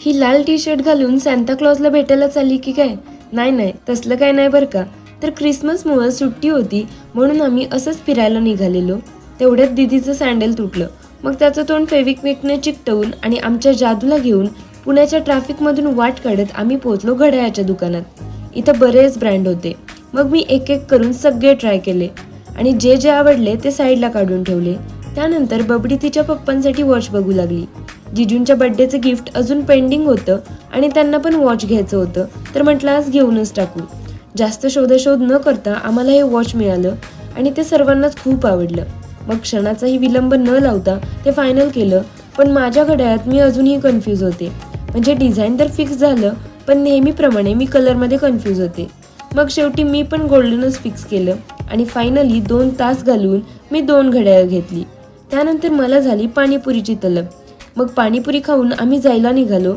ही लाल T shirt घालून सॅन्ताक्लॉजला भेटायला चालली की काय? नाही नाही तसलं काय नाही बरं का. तर क्रिसमसमुळं सुट्टी होती म्हणून आम्ही असंच फिरायला निघालेलो. तेवढ्यात दिदीचं सँडल तुटलं. मग त्याचं तोंड फेविक्विकने चिकटवून आणि आमच्या जादूला घेऊन पुण्याच्या ट्रॅफिकमधून वाट काढत आम्ही पोहोचलो घड्याळाच्या दुकानात. इथं बरेच ब्रँड होते. मग मी एक एक करून सगळे ट्राय केले. आणि जे जे आवडले ते साईडला काढून ठेवले. त्यानंतर बबडी तिच्या पप्पांसाठी वॉच बघू लागली. जिजूंच्या बड्डेचं गिफ्ट अजून पेंडिंग होतं आणि त्यांना पण वॉच घ्यायचं होतं. तर म्हटलं आज घेऊनच टाकू. जास्त शोधाशोध न करता आम्हाला हे वॉच मिळालं आणि ते सर्वांनाच खूप आवडलं. मग क्षणाचाही विलंब न लावता ते फायनल केलं. पण माझ्या घड्याळात मी अजूनही कन्फ्यूज होते. म्हणजे डिझाईन तर फिक्स झालं पण नेहमीप्रमाणे मी कलरमध्ये कन्फ्यूज होते. मग शेवटी मी पण गोल्डनच फिक्स केलं आणि फायनली दोन तास घालून मी दोन घड्याळं घेतली. त्यानंतर मला झाली पाणीपुरीची तलब. मग पाणीपुरी खाऊन आम्ही जायला निघालो.